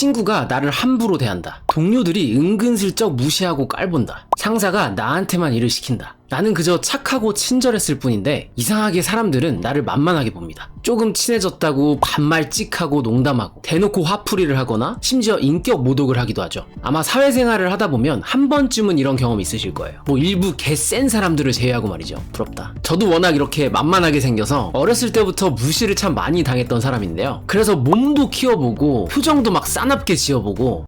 친구가 나를 함부로 대한다. 동료들이 은근슬쩍 무시하고 깔본다. 상사가 나한테만 일을 시킨다. 나는 그저 착하고 친절했을 뿐인데 이상하게 사람들은 나를 만만하게 봅니다. 조금 친해졌다고 반말 찍하고 농담하고 대놓고 화풀이를 하거나 심지어 인격 모독을 하기도 하죠. 아마 사회생활을 하다 보면 한 번쯤은 이런 경험 있으실 거예요. 뭐 일부 개 센 사람들을 제외하고 말이죠. 부럽다. 저도 워낙 이렇게 만만하게 생겨서 어렸을 때부터 무시를 참 많이 당했던 사람인데요. 그래서 몸도 키워보고 표정도 막 싸납게 지어보고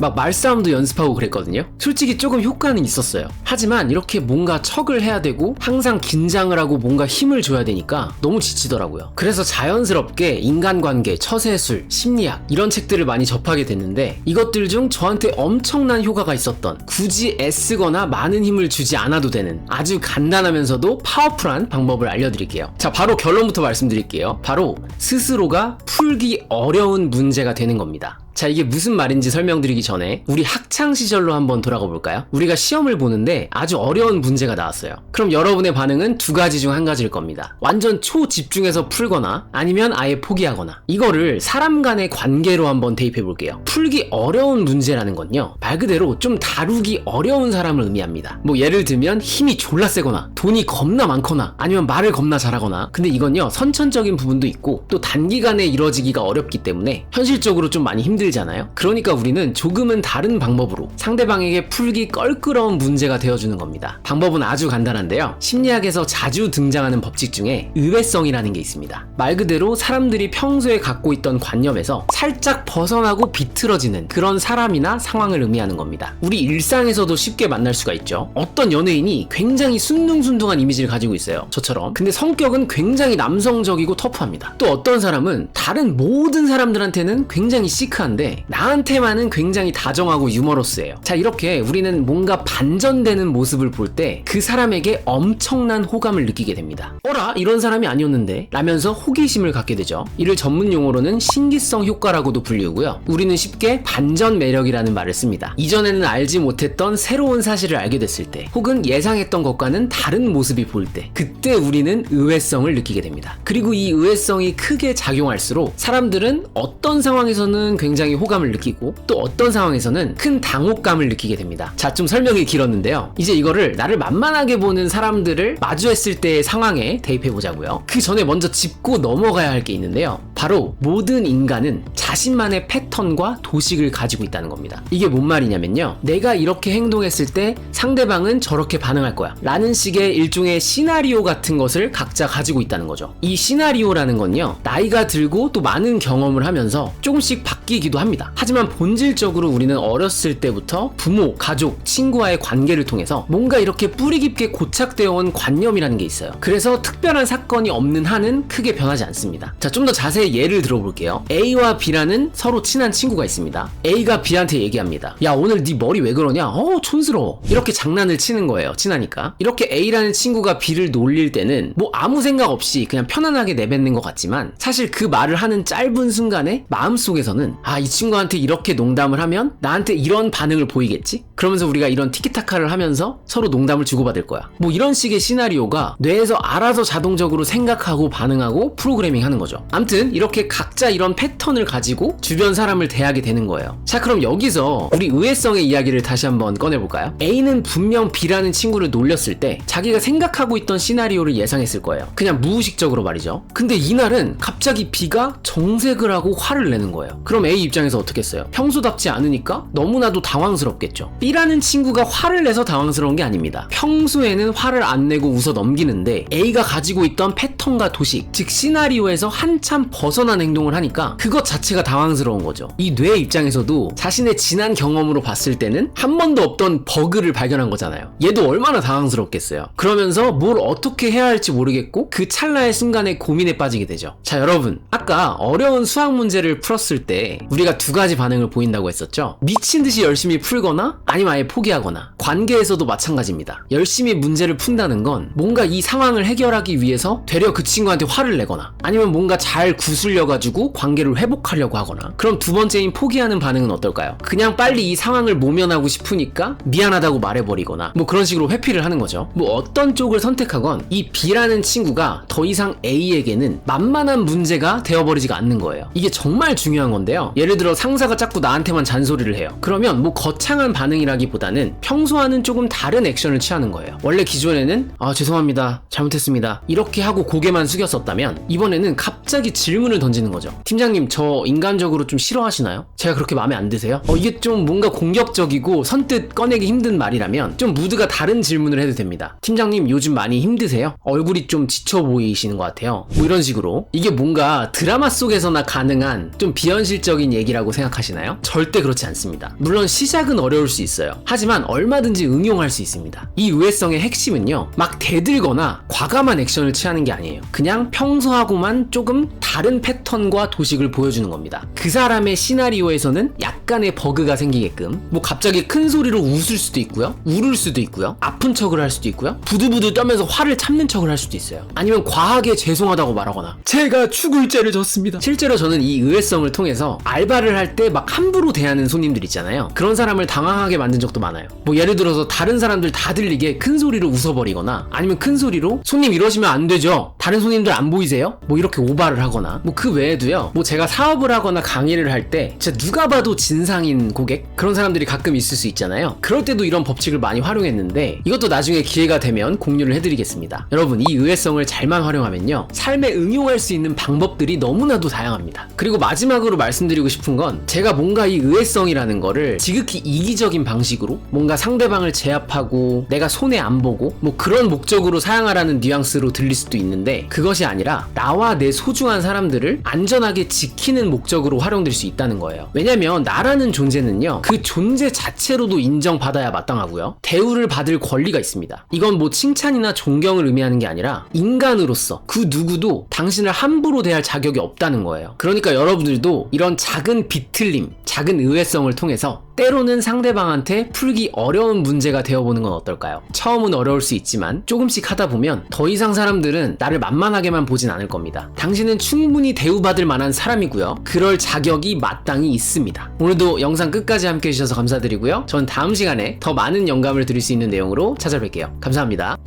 막 말싸움도 연습하고 그랬거든요. 솔직히 조금 효과는 있었어요. 하지만 이렇게 뭔가 척을 해야 되고 항상 긴장을 하고 뭔가 힘을 줘야 되니까 너무 지치더라고요. 그래서 자연스럽게 인간관계, 처세술, 심리학 이런 책들을 많이 접하게 됐는데 이것들 중 저한테 엄청난 효과가 있었던 굳이 애쓰거나 많은 힘을 주지 않아도 되는 아주 간단하면서도 파워풀한 방법을 알려드릴게요. 자, 바로 결론부터 말씀드릴게요. 바로 스스로가 풀기 어려운 문제가 되는 겁니다. 자, 이게 무슨 말인지 설명드리기 전에 우리 학창 시절로 한번 돌아가 볼까요? 우리가 시험을 보는데 아주 어려운 문제가 나왔어요. 그럼 여러분의 반응은 두 가지 중 한 가지일 겁니다. 완전 초집중해서 풀거나 아니면 아예 포기하거나. 이거를 사람 간의 관계로 한번 대입해 볼게요. 풀기 어려운 문제라는 건요. 말 그대로 좀 다루기 어려운 사람을 의미합니다. 뭐 예를 들면 힘이 졸라 세거나 돈이 겁나 많거나 아니면 말을 겁나 잘하거나 근데 이건요. 선천적인 부분도 있고 또 단기간에 이루어지기가 어렵기 때문에 현실적으로 좀 많이 힘들 잖아요. 그러니까 우리는 조금은 다른 방법으로 상대방에게 풀기 껄끄러운 문제가 되어주는 겁니다. 방법은 아주 간단한데요. 심리학에서 자주 등장하는 법칙 중에 의외성이라는 게 있습니다. 말 그대로 사람들이 평소에 갖고 있던 관념에서 살짝 벗어나고 비틀어지는 그런 사람이나 상황을 의미하는 겁니다. 우리 일상에서도 쉽게 만날 수가 있죠. 어떤 연예인이 굉장히 순둥순둥한 이미지를 가지고 있어요. 저처럼. 근데 성격은 굉장히 남성적이고 터프합니다. 또 어떤 사람은 다른 모든 사람들한테는 굉장히 시크한 데 나한테만은 굉장히 다정하고 유머러스해요. 자, 이렇게 우리는 뭔가 반전되는 모습을 볼 때 그 사람에게 엄청난 호감을 느끼게 됩니다. 어라? 이런 사람이 아니었는데? 라면서 호기심을 갖게 되죠. 이를 전문 용어로는 신기성 효과라고도 불리우고요. 우리는 쉽게 반전 매력이라는 말을 씁니다. 이전에는 알지 못했던 새로운 사실을 알게 됐을 때, 혹은 예상했던 것과는 다른 모습이 보일 때, 그때 우리는 의외성을 느끼게 됩니다. 그리고 이 의외성이 크게 작용할수록 사람들은 어떤 상황에서는 굉장히 호감을 느끼고 또 어떤 상황에서는 큰 당혹감을 느끼게 됩니다. 자, 좀 설명이 길었는데요. 이제 이거를 나를 만만하게 보는 사람들을 마주했을 때의 상황에 대입해 보자고요. 그 전에 먼저 짚고 넘어가야 할 게 있는데요. 바로 모든 인간은 자신만의 패턴과 도식을 가지고 있다는 겁니다. 이게 뭔 말이냐면요. 내가 이렇게 행동했을 때 상대방은 저렇게 반응할 거야. 라는 식의 일종의 시나리오 같은 것을 각자 가지고 있다는 거죠. 이 시나리오라는 건요. 나이가 들고 또 많은 경험을 하면서 조금씩 바뀌기도 합니다. 하지만 본질적으로 우리는 어렸을 때부터 부모, 가족, 친구와의 관계를 통해서 뭔가 이렇게 뿌리 깊게 고착되어 온 관념이라는 게 있어요. 그래서 특별한 사건이 없는 한은 크게 변하지 않습니다. 자, 좀 더 자세히 예를 들어볼게요. A와 B라는 서로 친한 친구가 있습니다. A가 B한테 얘기합니다. 야, 오늘 네 머리 왜 그러냐? 어, 촌스러워. 이렇게 장난을 치는 거예요. 친하니까. 이렇게 A라는 친구가 B를 놀릴 때는 뭐 아무 생각 없이 그냥 편안하게 내뱉는 것 같지만 사실 그 말을 하는 짧은 순간에 마음속에서는 아, 이 친구한테 이렇게 농담을 하면 나한테 이런 반응을 보이겠지? 그러면서 우리가 이런 티키타카를 하면서 서로 농담을 주고받을 거야. 뭐 이런 식의 시나리오가 뇌에서 알아서 자동적으로 생각하고 반응하고 프로그래밍 하는 거죠. 암튼 이렇게 각자 이런 패턴을 가지고 주변 사람을 대하게 되는 거예요. 자, 그럼 여기서 우리 의외성의 이야기를 다시 한번 꺼내볼까요? A는 분명 B라는 친구를 놀렸을 때 자기가 생각하고 있던 시나리오를 예상했을 거예요. 그냥 무의식적으로 말이죠. 근데 이날은 갑자기 B가 정색을 하고 화를 내는 거예요. 그럼 A 입장에서 어떻겠어요? 평소답지 않으니까 너무나도 당황스럽겠죠. B라는 친구가 화를 내서 당황스러운 게 아닙니다. 평소에는 화를 안 내고 웃어 넘기는데 A가 가지고 있던 패턴과 도식, 즉 시나리오에서 한참 벗어난 행동을 하니까 그것 자체가 당황스러운 거죠. 이 뇌 입장에서도 자신의 지난 경험으로 봤을 때는 한 번도 없던 버그를 발견한 거잖아요. 얘도 얼마나 당황스럽겠어요. 그러면서 뭘 어떻게 해야 할지 모르겠고 그 찰나의 순간에 고민에 빠지게 되죠. 자, 여러분. 아까 어려운 수학 문제를 풀었을 때 우리 가 두 가지 반응을 보인다고 했었죠. 미친 듯이 열심히 풀거나 아니면 아예 포기하거나 관계에서도 마찬가지입니다. 열심히 문제를 푼다는 건 뭔가 이 상황을 해결하기 위해서 되려 그 친구한테 화를 내거나 아니면 뭔가 잘 구슬려 가지고 관계를 회복하려고 하거나 그럼 두 번째인 포기하는 반응은 어떨까요? 그냥 빨리 이 상황을 모면하고 싶으니까 미안하다고 말해버리거나 뭐 그런 식으로 회피를 하는 거죠. 뭐 어떤 쪽을 선택하건 이 B라는 친구가 더 이상 A에게는 만만한 문제가 되어버리지가 않는 거예요. 이게 정말 중요한 건데요. 예를 예를 들어 상사가 자꾸 나한테만 잔소리를 해요. 그러면 뭐 거창한 반응이라기보다는 평소와는 조금 다른 액션을 취하는 거예요. 원래 기존에는 아 죄송합니다 잘못했습니다 이렇게 하고 고개만 숙였었다면 이번에는 갑자기 질문을 던지는 거죠. 팀장님 저 인간적으로 좀 싫어하시나요? 제가 그렇게 마음에 안 드세요? 어 이게 좀 뭔가 공격적이고 선뜻 꺼내기 힘든 말이라면 좀 무드가 다른 질문을 해도 됩니다. 팀장님 요즘 많이 힘드세요? 얼굴이 좀 지쳐 보이시는 것 같아요. 뭐 이런 식으로 이게 뭔가 드라마 속에서나 가능한 좀 비현실적인 얘기라고 생각하시나요? 절대 그렇지 않습니다. 물론 시작은 어려울 수 있어요. 하지만 얼마든지 응용할 수 있습니다. 이 의외성의 핵심은요, 막 대들거나 과감한 액션을 취하는 게 아니에요. 그냥 평소하고만 조금 다른 패턴과 도식을 보여주는 겁니다. 그 사람의 시나리오에서는 약간의 버그가 생기게끔 뭐 갑자기 큰 소리로 웃을 수도 있고요, 울을 수도 있고요, 아픈 척을 할 수도 있고요, 부두부두 떨면서 화를 참는 척을 할 수도 있어요. 아니면 과하게 죄송하다고 말하거나 제가 죽을 죄를 졌습니다. 실제로 저는 이 의외성을 통해서 알 바를 할 때 막 함부로 대하는 손님들 있잖아요. 그런 사람을 당황하게 만든 적도 많아요. 뭐 예를 들어서 다른 사람들 다 들리게 큰 소리로 웃어버리거나 아니면 큰 소리로 손님 이러시면 안 되죠. 다른 손님들 안 보이세요? 뭐 이렇게 오바를 하거나 뭐 그 외에도요. 뭐 제가 사업을 하거나 강의를 할 때 진짜 누가 봐도 진상인 고객 그런 사람들이 가끔 있을 수 있잖아요. 그럴 때도 이런 법칙을 많이 활용했는데 이것도 나중에 기회가 되면 공유를 해드리겠습니다. 여러분 이 의외성을 잘만 활용하면요 삶에 응용할 수 있는 방법들이 너무나도 다양합니다. 그리고 마지막으로 말씀드리고 싶은 건 제가 뭔가 이 의외성이라는 거를 지극히 이기적인 방식으로 뭔가 상대방을 제압하고 내가 손해 안 보고 뭐 그런 목적으로 사용하라는 뉘앙스로 들릴 수도 있는데 그것이 아니라 나와 내 소중한 사람들을 안전하게 지키는 목적으로 활용될 수 있다는 거예요. 왜냐면 나라는 존재는요 그 존재 자체로도 인정받아야 마땅하고요 대우를 받을 권리가 있습니다. 이건 뭐 칭찬이나 존경을 의미하는 게 아니라 인간으로서 그 누구도 당신을 함부로 대할 자격이 없다는 거예요. 그러니까 여러분들도 이런 작은 비틀림, 작은 의외성을 통해서 때로는 상대방한테 풀기 어려운 문제가 되어보는 건 어떨까요? 처음은 어려울 수 있지만 조금씩 하다 보면 더 이상 사람들은 나를 만만하게만 보진 않을 겁니다. 당신은 충분히 대우받을 만한 사람이고요. 그럴 자격이 마땅히 있습니다. 오늘도 영상 끝까지 함께 해주셔서 감사드리고요. 전 다음 시간에 더 많은 영감을 드릴 수 있는 내용으로 찾아뵐게요. 감사합니다.